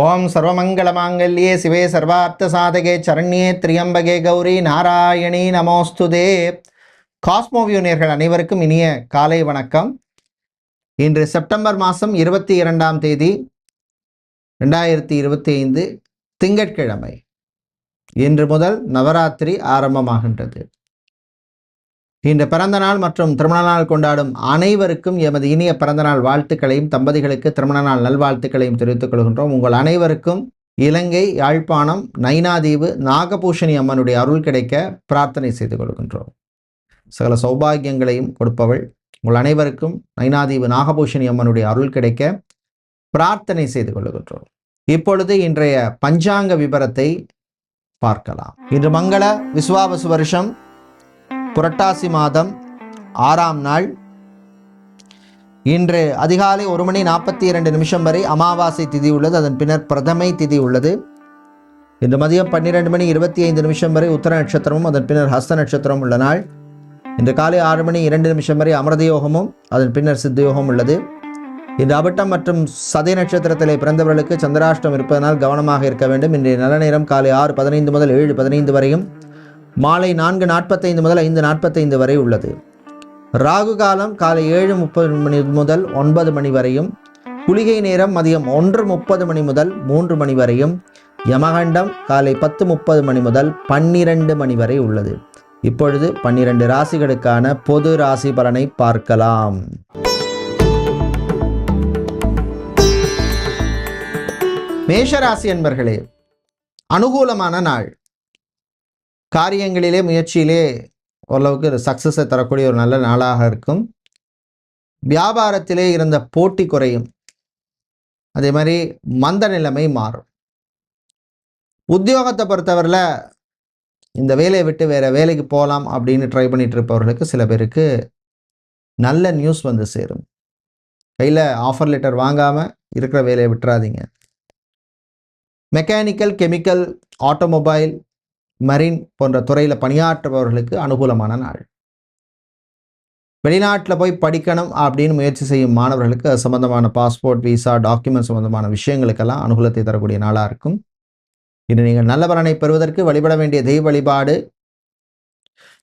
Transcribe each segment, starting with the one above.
ஓம் சர்வமங்கலமாங்கல்யே சிவே சர்வார்த்த சாதகே சரண்யே திரியம்பகே கௌரி நாராயணி நமோஸ்துதே காஸ்மோவியூனியர்கள் அனைவருக்கும் இனிய காலை வணக்கம். இன்று செப்டம்பர் மாதம் இருபத்தி இரண்டாம் தேதி ரெண்டாயிரத்தி இருபத்தி ஐந்து திங்கட்கிழமை. இன்று முதல் நவராத்திரி ஆரம்பமாகின்றது. இன்று பிறந்த நாள் மற்றும் திருமண நாள் கொண்டாடும் அனைவருக்கும் எமது இனிய பிறந்தநாள் வாழ்த்துக்களையும் தம்பதிகளுக்கு திருமண நாள் நல்வாழ்த்துக்களையும் தெரிவித்துக் கொள்கின்றோம். உங்கள் அனைவருக்கும் இலங்கை யாழ்ப்பாணம் நைனாதீவு நாகபூஷணி அம்மனுடைய அருள் கிடைக்க பிரார்த்தனை செய்து கொள்கின்றோம். சகல சௌபாகியங்களையும் கொடுப்பவள் உங்கள் அனைவருக்கும் நைனாதீவு நாகபூஷணி அம்மனுடைய அருள் கிடைக்க பிரார்த்தனை செய்து கொள்கின்றோம். இப்பொழுது இன்றைய பஞ்சாங்க விபரத்தை பார்க்கலாம். இன்று மங்கள விஸ்வாவசு வருஷம். புரட்டாசி மாதம் ஆறாம் நாள். இன்று அதிகாலை ஒரு மணி நாற்பத்தி இரண்டு நிமிஷம் வரை அமாவாசை திதி உள்ளது. அதன் பின்னர் பிரதமை திதி உள்ளது. இன்று மதியம் பன்னிரெண்டு மணி இருபத்தி ஐந்து நிமிஷம் வரை உத்தர நட்சத்திரமும் அதன் பின்னர் ஹஸ்த நட்சத்திரம் உள்ள நாள். இன்று காலை ஆறு மணி இரண்டு நிமிஷம் வரை அமிர்த யோகமும் அதன் பின்னர் சித்தயோகம் உள்ளது. இந்த அபட்டம் மற்றும் சதய நட்சத்திரத்திலே பிறந்தவர்களுக்கு சந்திராஷ்டம் இருப்பதனால் கவனமாக இருக்க வேண்டும். இன்றைய நல்ல நேரம் காலை ஆறு பதினைந்து முதல் ஏழு பதினைந்து வரையும் மாலை நான்கு நாற்பத்தைந்து முதல் ஐந்து நாற்பத்தைந்து வரை உள்ளது. ராகு காலம் காலை ஏழு முப்பது மணி முதல் ஒன்பது மணி வரையும் குளிகை நேரம் மதியம் ஒன்று முப்பது மணி முதல் மூன்று மணி வரையும் யமகண்டம் காலை பத்து முப்பது மணி முதல் பன்னிரண்டு மணி வரை உள்ளது. இப்பொழுது பன்னிரண்டு ராசிகளுக்கான பொது ராசி பலனை பார்க்கலாம். மேஷராசி என்பர்களே அனுகூலமான நாள். காரியங்களிலே முயற்சியிலே ஓரளவுக்கு சக்ஸஸை தரக்கூடிய ஒரு நல்ல நாளாக இருக்கும். வியாபாரத்திலே இருந்த போட்டி குறையும். அதே மாதிரி மந்த நிலைமை மாறும். உத்தியோகத்தை பொறுத்தவரையில் இந்த வேலையை விட்டு வேறு வேலைக்கு போகலாம் அப்படின்னு ட்ரை பண்ணிட்டு இருப்பவர்களுக்கு சில பேருக்கு நல்ல நியூஸ் வந்து சேரும். கையில் ஆஃபர் லெட்டர் வாங்காமல் இருக்கிற வேலையை விட்டுறாதீங்க. மெக்கானிக்கல் கெமிக்கல் ஆட்டோமொபைல் மரின் போன்ற துறையில் பணியாற்றுபவர்களுக்கு அனுகூலமான நாள். வெளிநாட்டில் போய் படிக்கணும் அப்படின்னு முயற்சி செய்யும் மாணவர்களுக்கு அது சம்பந்தமான பாஸ்போர்ட் விசா டாக்குமெண்ட் சம்பந்தமான விஷயங்களுக்கெல்லாம் அனுகூலத்தை தரக்கூடிய நாளாக இருக்கும். இன்று நீங்கள் நல்ல பலனை பெறுவதற்கு வழிபட வேண்டிய தெய்வ வழிபாடு.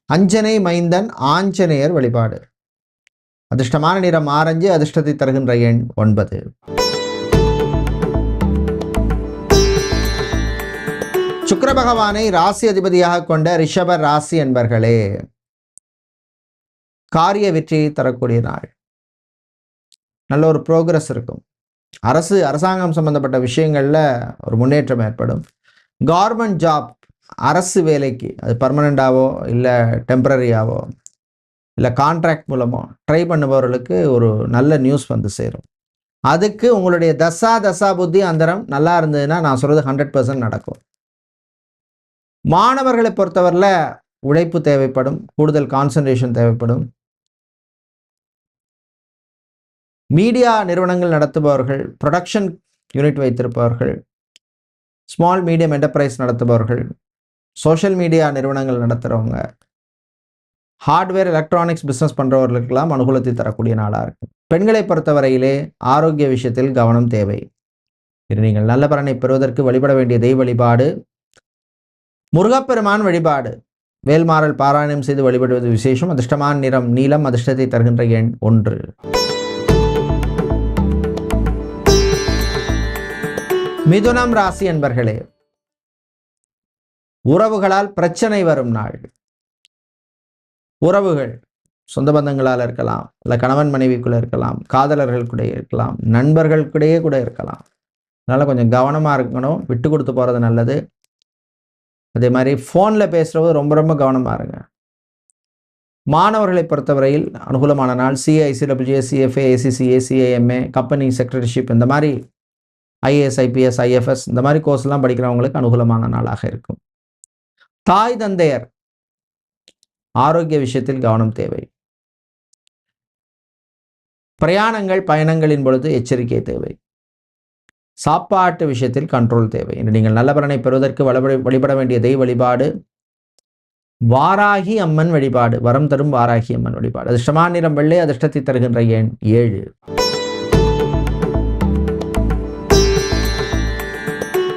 அஞ்சனை மைந்தன் ஆஞ்சநேயர் வழிபாடு. அதிர்ஷ்டமான நிறம் ஆரஞ்சு அதிர்ஷ்டத்தை தருகின்ற எண் ஒன்பது. சுக்கர பகவானை ராசி அதிபதியாக கொண்ட ரிஷப ராசி என்பர்களே காரிய வெற்றியை தரக்கூடிய நாள். நல்ல ஒரு ப்ரோக்ரஸ் இருக்கும். அரசு அரசாங்கம் சம்பந்தப்பட்ட விஷயங்களில் ஒரு முன்னேற்றம் ஏற்படும். கவர்மெண்ட் ஜாப் அரசு வேலைக்கு அது பர்மனெண்ட்டாவோ இல்லை டெம்பரரியாவோ இல்லை கான்ட்ராக்ட் மூலமோ ட்ரை பண்ணுபவர்களுக்கு ஒரு நல்ல நியூஸ் வந்து சேரும். அதுக்கு உங்களுடைய தசா தசா புத்தி அந்தரம் நல்லா இருந்ததுன்னா நான் சொல்கிறது ஹண்ட்ரட் பர்சன்ட் நடக்கும். மாணவர்களை பொறுத்தவரையில் உழைப்பு தேவைப்படும் கூடுதல் கான்சன்ட்ரேஷன் தேவைப்படும். மீடியா நிறுவனங்கள் நடத்துபவர்கள் ப்ரொடக்ஷன் யூனிட் வைத்திருப்பவர்கள் ஸ்மால் மீடியம் என்டர்பிரைஸ் நடத்துபவர்கள் சோஷியல் மீடியா நிறுவனங்கள் நடத்துகிறவங்க ஹார்ட்வேர் எலக்ட்ரானிக்ஸ் பிஸ்னஸ் பண்ணுறவர்களுக்கெல்லாம் அனுகூலத்தை தரக்கூடிய நாளாக இருக்கும் பெண்களை பொறுத்தவரையிலே ஆரோக்கிய விஷயத்தில் கவனம் தேவை. இது நீங்கள் நல்ல பலனை பெறுவதற்கு வழிபட வேண்டிய தெய்வ வழிபாடு முருகப்பெருமான் வழிபாடு. வேல்மாறல் பாராயணம் செய்து வழிபடுவது விசேஷம். அதிர்ஷ்டமான நிறம் நீலம் அதிர்ஷ்டத்தை தருகின்ற எண் ஒன்று. மிதுனம் ராசி என்பர்களே உறவுகளால் பிரச்சனை வரும் நாள். உறவுகள் சொந்த பந்தங்களால் இருக்கலாம் இல்லை கணவன் மனைவிக்குள்ளே இருக்கலாம் காதலர்கள் கூட இருக்கலாம் நண்பர்களுக்கிடையே கூட இருக்கலாம். அதனால் கொஞ்சம் கவனமாக இருக்கணும். விட்டு கொடுத்து போகிறது நல்லது. அதே மாதிரி ஃபோனில் பேசுகிறவங்க ரொம்ப ரொம்ப கவனமாக இருங்க. மாணவர்களை பொறுத்தவரையில் அனுகூலமான நாள். CICWA CFA ACCA CIMA company secretaryship இந்த மாதிரி ஐஏஎஸ் ஐபிஎஸ் ஐஎஃப்எஸ் இந்த மாதிரி கோர்ஸ்லாம் படிக்கிறவங்களுக்கு அனுகூலமான நாளாக இருக்கும். தாய் தந்தையர் ஆரோக்கிய விஷயத்தில் கவனம் தேவை. பிரயாணங்கள் பயணங்களின் பொழுது எச்சரிக்கை தேவை. சாப்பாட்டு விஷயத்தில் கண்ட்ரோல் தேவை. என்று நீங்கள் நல்ல பலனை பெறுவதற்கு வழிபட வழிபட வேண்டிய தெய்வ வழிபாடு வாராகி அம்மன் வழிபாடு வரம் தரும் வாராகி அம்மன் வழிபாடு. அதிர்ஷ்டமான நிறம் வெள்ளை அதிர்ஷ்டத்தை தருகின்ற எண் ஏழு.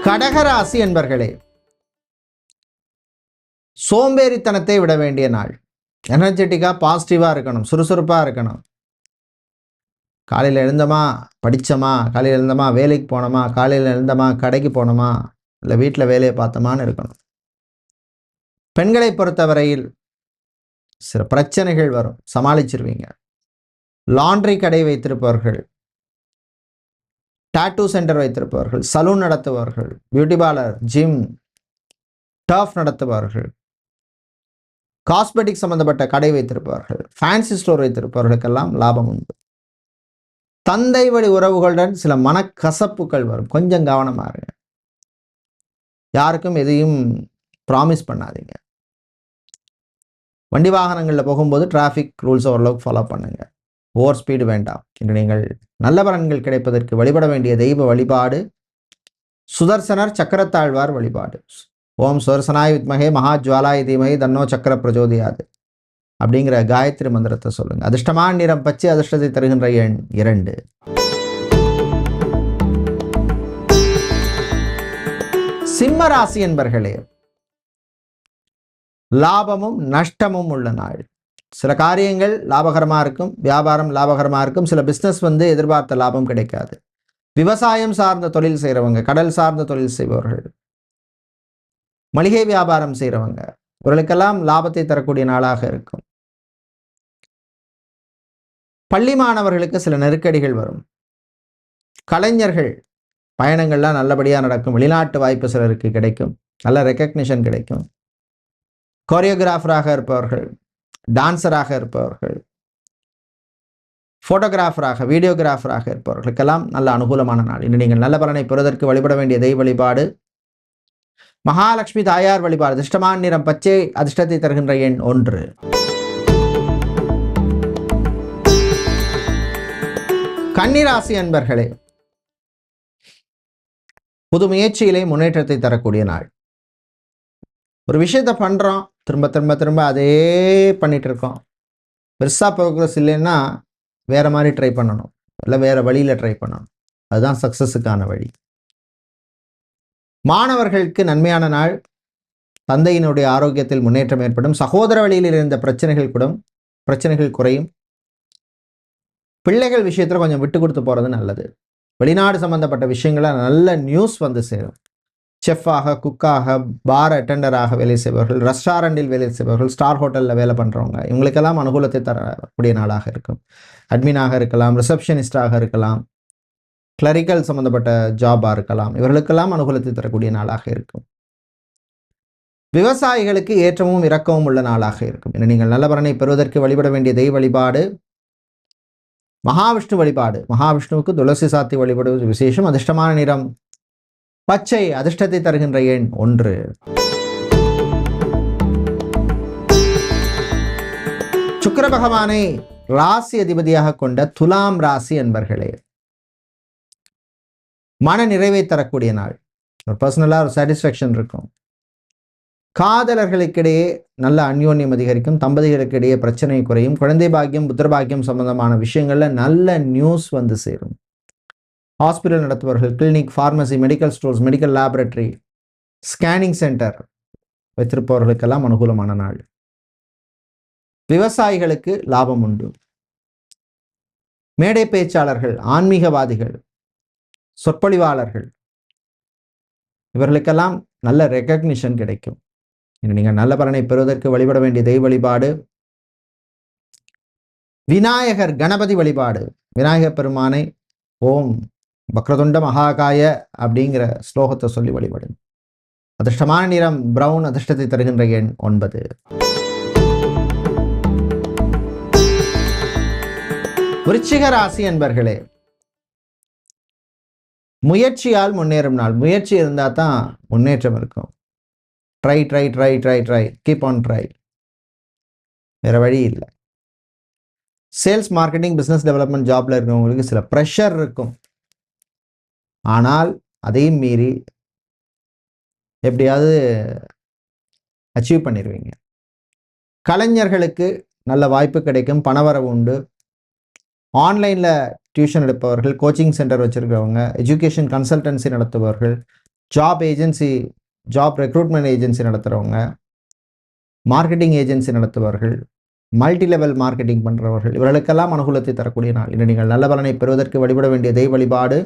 கடகராசி என்பர்களே சோம்பேறித்தனத்தை விட வேண்டிய நாள். எனர்ஜெட்டிக்காக பாசிட்டிவாக இருக்கணும் சுறுசுறுப்பாக இருக்கணும். காலையில் எழுந்தோமா? படித்தோமா காலையில் எழுந்தோமா? வேலைக்கு போனோமா? காலையில் எழுந்தோமா? கடைக்கு போனோமா? இல்லை வீட்டில் வேலையை பார்த்தோமான்னு இருக்கணும். பெண்களை பொறுத்தவரையில் சில பிரச்சனைகள் வரும். சமாளிச்சிருவீங்க. லாண்ட்ரி கடை வைத்திருப்பவர்கள் டாட்டூ சென்டர் வைத்திருப்பவர்கள் சலூன் நடத்துபவர்கள் பியூட்டி பார்லர் ஜிம் டர்ஃப் நடத்துபவர்கள் காஸ்மெட்டிக் சம்மந்தப்பட்ட கடை வைத்திருப்பவர்கள் ஃபேன்சி ஸ்டோர் வைத்திருப்பவர்களுக்கெல்லாம் லாபம் உண்டு. தந்தை வழி உறவுகளுடன் சில மனக்கசப்புகள் வரும். கொஞ்சம் கவனமாக இருங்க. யாருக்கும் எதையும் ப்ராமிஸ் பண்ணாதீங்க. வண்டி வாகனங்களில் போகும்போது டிராஃபிக் ரூல்ஸ் ஓரளவுக்கு ஃபாலோ பண்ணுங்கள் ஓவர் ஸ்பீடு வேண்டாம். இன்று நீங்கள் நல்ல பலன்கள் கிடைப்பதற்கு வழிபட வேண்டிய தெய்வ வழிபாடு சுதர்சனர் சக்கரத்தாழ்வார் வழிபாடு. ஓம் சுதர்சனாய் வித்மகே மகா ஜுவாலாய் தீமகி தன்னோ சக்கர பிரஜோதியாது. அப்படிங்கிற காயத்ரி மந்திரத்தை சொல்லுங்க. அதிர்ஷ்டமான நிறம் பச்சை அதிர்ஷ்டத்தை தருகின்ற எண் இரண்டு. சிம்ம ராசி என்பர்களே லாபமும் நஷ்டமும் உள்ள நாள். சில காரியங்கள் லாபகரமாக இருக்கும் வியாபாரம் லாபகரமாக இருக்கும் சில பிஸ்னஸ் வந்து எதிர்பார்த்த லாபம் கிடைக்காது. விவசாயம் சார்ந்த தொழில் செய்கிறவங்க கடல் சார்ந்த தொழில் செய்பவர்கள் மளிகை வியாபாரம் செய்கிறவங்க இவர்களுக்கெல்லாம் லாபத்தை தரக்கூடிய நாளாக இருக்கும். பள்ளி மாணவர்களுக்கு சில நெருக்கடிகள் வரும். கலைஞர்கள் பயணங்கள்லாம் நல்லபடியாக நடக்கும். வெளிநாட்டு வாய்ப்பு சிலருக்கு கிடைக்கும். நல்ல ரெக்கக்னிஷன் கிடைக்கும். கோரியோகிராஃபராக இருப்பவர்கள் டான்சராக இருப்பவர்கள் ஃபோட்டோகிராஃபராக வீடியோகிராஃபராக இருப்பவர்களுக்கெல்லாம் நல்ல அனுகூலமான நாள். இன்று நீங்கள் நல்ல பலனை பெறுவதற்கு வழிபட வேண்டிய தெய்வ வழிபாடு மகாலட்சுமி தாயார் வழிபாடு அதிர்ஷ்டமான நிறம் பச்சை அதிர்ஷ்டத்தை தருகின்ற எண் ஒன்று. கன்னிராசி அன்பர்களே புது முயற்சியிலே முன்னேற்றத்தை தரக்கூடிய நாள். ஒரு விஷயத்த பண்ணுறோம் திரும்ப திரும்ப திரும்ப அதே பண்ணிட்டு இருக்கோம். பெருசாக ப்ரோக்ரஸ் இல்லைன்னா வேற மாதிரி ட்ரை பண்ணணும். இல்லை வேற வழியில் ட்ரை பண்ணணும். அதுதான் சக்ஸஸுக்கான வழி. மாணவர்களுக்கு நன்மையான நாள். தந்தையினுடைய ஆரோக்கியத்தில் முன்னேற்றம் ஏற்படும். சகோதர வழியில் இருந்த பிரச்சனைகள் கூட பிரச்சனைகள் குறையும். பிள்ளைகள் விஷயத்தில் கொஞ்சம் விட்டு கொடுத்து போகிறது நல்லது. வெளிநாடு சம்மந்தப்பட்ட விஷயங்கள நல்ல நியூஸ் வந்து சேரும். செஃப்பாக குக்காக பார் அட்டெண்டராக வேலை செய்பவர்கள் ரெஸ்டாரண்ட்டில் வேலை செய்பவர்கள் ஸ்டார் ஹோட்டலில் வேலை பண்ணுறவங்க இவங்களுக்கெல்லாம் அனுகூலத்தை தரக்கூடிய நாளாக இருக்கும். அட்மினாக இருக்கலாம் ரிசப்ஷனிஸ்டாக இருக்கலாம் கிளரிக்கல் சம்மந்தப்பட்ட ஜாபாக இருக்கலாம் இவர்களுக்கெல்லாம் அனுகூலத்தை தரக்கூடிய நாளாக இருக்கும். விவசாயிகளுக்கு ஏற்றமும் இறக்கமும் உள்ள நாளாக இருக்கும். என நீங்கள் நல்ல பலனை பெறுவதற்கு வழிபட வேண்டிய தெய்வ வழிபாடு மகாவிஷ்ணு வழிபாடு. மகாவிஷ்ணுவுக்கு துளசி சாத்தி வழிபடுவது விசேஷம். அதிர்ஷ்டமான நிறம். பச்சை அதிர்ஷ்டத்தை தருகின்ற எண் ஒன்று. சுக்கர பகவானை ராசி அதிபதியாக கொண்ட துலாம் ராசி என்பர்களே. மன நிறைவை தரக்கூடிய நாள். ஒரு பர்சனலாக ஒரு சாட்டிஸ்ஃபேக்ஷன் இருக்கும். காதலர்களுக்கிடையே நல்ல அந்யோன்யம் அதிகரிக்கும் தம்பதிகளுக்கிடையே பிரச்சனை குறையும் குழந்தை பாக்கியம் புத்திர பாக்கியம் சம்பந்தமான விஷயங்களில் நல்ல நியூஸ் வந்து சேரும். Hospital நடத்துபவர்கள் clinic pharmacy medical stores medical laboratory scanning centre வைத்திருப்பவர்களுக்கெல்லாம் அனுகூலமான நாள். விவசாயிகளுக்கு லாபம் உண்டு. மேடை பேச்சாளர்கள் ஆன்மீகவாதிகள் சொற்பொழிவாளர்கள் இவர்களுக்கெல்லாம் நல்ல ரெக்கக்னிஷன் கிடைக்கும். நீங்கள் நல்ல பலனை பெறுவதற்கு வழிபட வேண்டிய தெய்வ வழிபாடு. விநாயகர் கணபதி வழிபாடு. விநாயகர் பெருமானை ஓம் பக்ரதுண்ட மகாகாய அப்படிங்கிற ஸ்லோகத்தை சொல்லி வழிபடும் அதிர்ஷ்டமான நிறம் பிரவுன் அதிர்ஷ்டத்தை தருகின்ற எண் ஒன்பது. விருச்சிக ராசி என்பர்களே முயற்சியால் முன்னேறும் நாள். முயற்சி இருந்தால் தான் முன்னேற்றம் இருக்கும். Try try try try try keep on try வேற வழி இல்லை. சேல்ஸ் மார்க்கெட்டிங் பிஸ்னஸ் டெவலப்மெண்ட் ஜாப்ல இருக்கிறவங்களுக்கு சில ப்ரெஷர் இருக்கும். ஆனால் அதையும் மீறி எப்படியாவது அச்சீவ் பண்ணிடுவீங்க கலைஞர்களுக்கு நல்ல வாய்ப்பு கிடைக்கும் பணவரவு உண்டு. ஆன்லைனில் டியூஷன் எடுப்பவர்கள் கோச்சிங் சென்டர் வச்சுருக்கிறவங்க education consultancy நடத்துபவர்கள் job agency job recruitment agency நடத்துகிறவங்க marketing agency நடத்துபவர்கள் மல்டி லெவல் மார்க்கெட்டிங் பண்ணுறவர்கள் இவர்களுக்கெல்லாம் அனுகூலத்தை தரக்கூடிய நாள் இன்று. நீங்கள் நல்ல பலனை பெறுவதற்கு வழிபட வேண்டிய தெய்வ வழிபாடு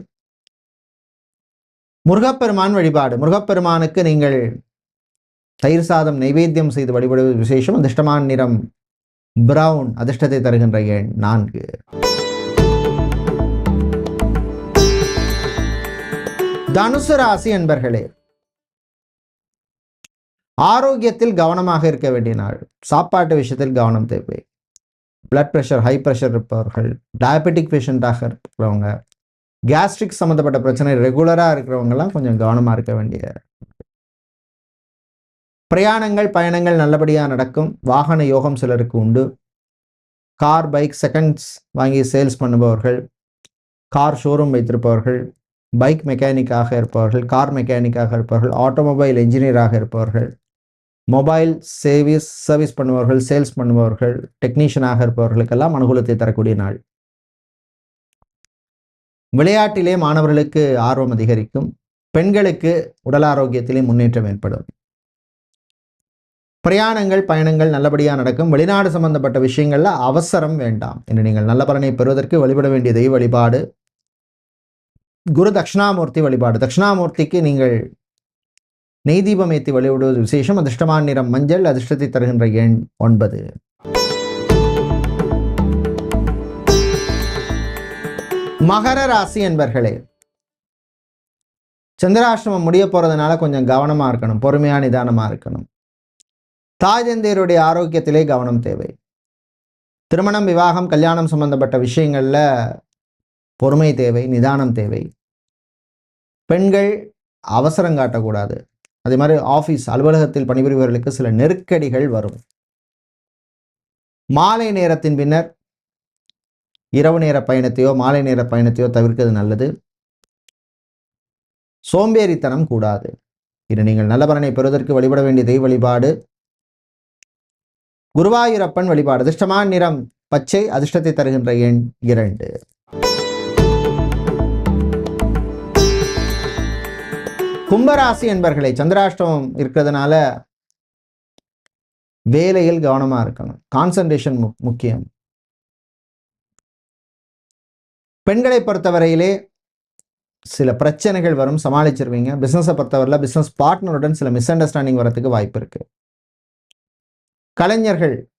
முருகப்பெருமான் வழிபாடு. முருகப்பெருமானுக்கு நீங்கள் தயிர் சாதம் நைவேத்தியம் செய்து வழிபடுவது விசேஷம். அதிர்ஷ்டமான நிறம் பிரவுன் அதிர்ஷ்டத்தை தருகின்ற எண் நான்கு. தனுசு ராசி என்பர்களே ஆரோக்கியத்தில் கவனமாக இருக்க வேண்டிய நாள். சாப்பாட்டு விஷயத்தில் கவனம் தேவை. பிளட் ப்ரெஷர் ஹை ப்ரெஷர் இருப்பவர்கள் டயபெட்டிக் பேஷண்ட்டாக இருக்கிறவங்க கேஸ்ட்ரிக் சம்மந்தப்பட்ட பிரச்சனை ரெகுலராக இருக்கிறவங்கலாம் கொஞ்சம் கவனமாக இருக்க வேண்டிய பிரயாணங்கள் பயணங்கள் நல்லபடியாக நடக்கும். வாகன யோகம் சிலருக்கு உண்டு. கார் பைக் செகண்ட்ஸ் வாங்கி சேல்ஸ் பண்ணுபவர்கள் கார் ஷோரூம் வைத்திருப்பவர்கள் பைக் மெக்கானிக்காக இருப்பவர்கள் கார் மெக்கானிக்காக இருப்பவர்கள் ஆட்டோமொபைல் என்ஜினியராக இருப்பவர்கள் மொபைல் சேவிஸ் சர்வீஸ் பண்ணுபவர்கள் சேல்ஸ் பண்ணுபவர்கள் டெக்னீஷியனாக இருப்பவர்களுக்கெல்லாம் அனுகூலத்தை தரக்கூடிய நாள். விளையாட்டிலே மாணவர்களுக்கு ஆர்வம் அதிகரிக்கும். பெண்களுக்கு உடல் ஆரோக்கியத்திலே முன்னேற்றம் ஏற்படும். பிரயாணங்கள் பயணங்கள் நல்லபடியாக நடக்கும். வெளிநாடு சம்பந்தப்பட்ட விஷயங்கள்ல அவசரம் வேண்டாம் என்று நீங்கள் நல்ல பலனை பெறுவதற்கு வழிபட வேண்டிய தெய்வ வழிபாடு. குரு தட்சிணாமூர்த்தி வழிபாடு. தட்சிணாமூர்த்திக்கு நீங்கள் நெய் தீபம் ஏற்றி வழிவிடுவது விசேஷம். அதிர்ஷ்டமான நிறம் மஞ்சள் அதிர்ஷ்டத்தை தருகின்ற எண் ஒன்பது. மகர ராசி என்பர்களே சந்திராஷ்டமம் முடிய போறதுனால கொஞ்சம் கவனமா இருக்கணும் பொறுமையா நிதானமா இருக்கணும். தாய் தந்தையருடைய ஆரோக்கியத்திலே கவனம் தேவை. திருமணம் விவாகம் கல்யாணம் சம்பந்தப்பட்ட விஷயங்கள்ல பொறுமை தேவை நிதானம் தேவை. பெண்கள் அவசரம் காட்டக்கூடாது. அதே மாதிரி ஆஃபீஸ் அலுவலகத்தில் பணிபுரிபவர்களுக்கு சில நெருக்கடிகள் வரும். மாலை நேரத்தின் பின்னர் இரவு நேர பயணத்தையோ மாலை நேர பயணத்தையோ தவிர்க்கிறது நல்லது. சோம்பேறித்தனம் கூடாது. இது நீங்கள் நல்ல பலனை பெறுவதற்கு வழிபட வேண்டிய தெய்வ வழிபாடு. குருவாயூரப்பன் வழிபாடு. அதிர்ஷ்டமான நிறம் பச்சை அதிர்ஷ்டத்தை தருகின்ற எண் இரண்டு. கும்பராசி என்பர்களை சந்திராஷ்டமம் இருக்கிறதுனால வேலையில் கவனமா இருக்கணும். கான்சன்ட்ரேஷன் முக்கியம். பெண்களை பொறுத்தவரையிலே சில பிரச்சனைகள் வரும் சமாளிச்சிருவீங்க. பிஸ்னஸை பொறுத்தவரையில் பிஸ்னஸ் பார்ட்னருடன் சில மிஸ் அண்டர்ஸ்டாண்டிங் வரத்துக்கு வாய்ப்பு இருக்கு. கலைஞர்கள்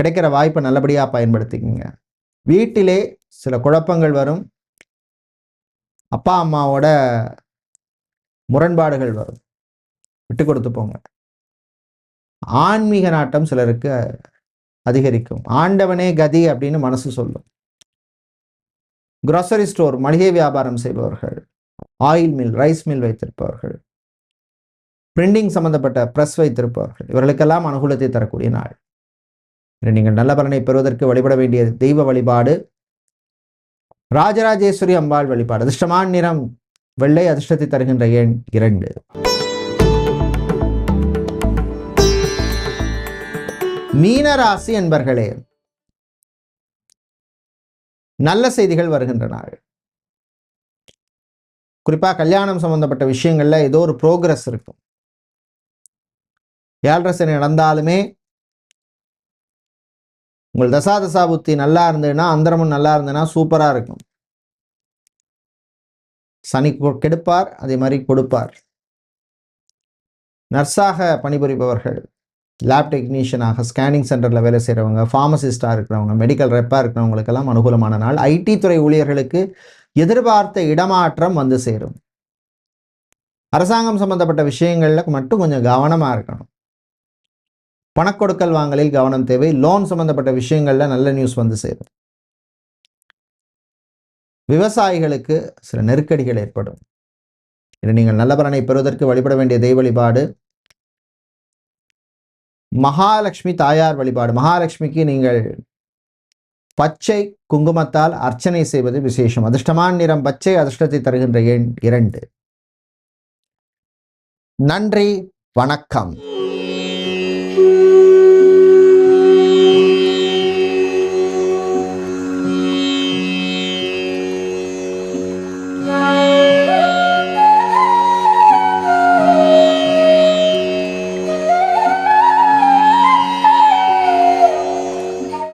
கிடைக்கிற வாய்ப்பை நல்லபடியாக பயன்படுத்திக்கிங்க. வீட்டிலே சில குழப்பங்கள் வரும். அப்பா அம்மாவோட முரண்பாடுகள் வரும். விட்டு கொடுத்து போங்க. ஆன்மீக நாட்டம் சிலருக்கு அதிகரிக்கும். ஆண்டவனே கதி அப்படின்னு மனசு சொல்லும். குரோசரி ஸ்டோர் மளிகை வியாபாரம் செய்பவர்கள் ஆயில் மில் ரைஸ் மில் வைத்திருப்பவர்கள் பிரிண்டிங் சம்பந்தப்பட்ட பிரஸ் வைத்திருப்பவர்கள் இவர்களுக்கெல்லாம் அனுகூலத்தை தரக்கூடிய நாள். நீங்கள் நல்ல பலனை பெறுவதற்கு வழிபட வேண்டிய தெய்வ வழிபாடு ராஜராஜேஸ்வரி அம்பாள் வழிபாடு. அதிர்ஷ்டமான நிறம் வெள்ளை அதிர்ஷ்டத்தை தருகின்ற எண் இரண்டு? மீனராசி என்பர்களே நல்ல செய்திகள் வருகின்ற நாள் கல்யாணம் சம்பந்தப்பட்ட விஷயங்கள்ல ஏதோ ஒரு ப்ரோக்ரஸ் இருக்கும். ஏழரசனை நடந்தாலுமே உங்கள் தசா தசாபுத்தி நல்லா இருந்ததுன்னா அந்தரமும் நல்லா இருந்ததுன்னா சூப்பரா இருக்கும். சனி கெடுப்பார் அதே மாதிரி கொடுப்பார். நர்ஸாக பணிபுரிபவர்கள் லேப் டெக்னீஷியனாக ஸ்கேனிங் சென்டரில் வேலை செய்கிறவங்க ஃபார்மசிஸ்டாக இருக்கிறவங்க மெடிக்கல் ரெப்பாக இருக்கிறவங்களுக்கெல்லாம் அனுகூலமான நாள். ஐடி துறை ஊழியர்களுக்கு எதிர்பார்த்த இடமாற்றம் வந்து சேரும். அரசாங்கம் சம்பந்தப்பட்ட விஷயங்களில் மட்டும் கொஞ்சம் கவனமாக இருக்கணும். பணக்கொடுக்கல் வாங்கலில் கவனம் தேவை. லோன் சம்பந்தப்பட்ட விஷயங்களில் நல்ல நியூஸ் வந்து சேரும். விவசாயிகளுக்கு சில நெருக்கடிகள் ஏற்படும். இது நீங்கள் நல்ல பலனை பெறுவதற்கு வழிபட வேண்டிய தெய்வ வழிபாடு மகாலட்சுமி தாயார் வழிபாடு. மகாலட்சுமிக்கு நீங்கள் பச்சை குங்குமத்தால் அர்ச்சனை செய்வது விசேஷம். அதிர்ஷ்டமான நிறம் பச்சை அதிர்ஷ்டத்தை தருகின்ற எண் இரண்டு. நன்றி வணக்கம்.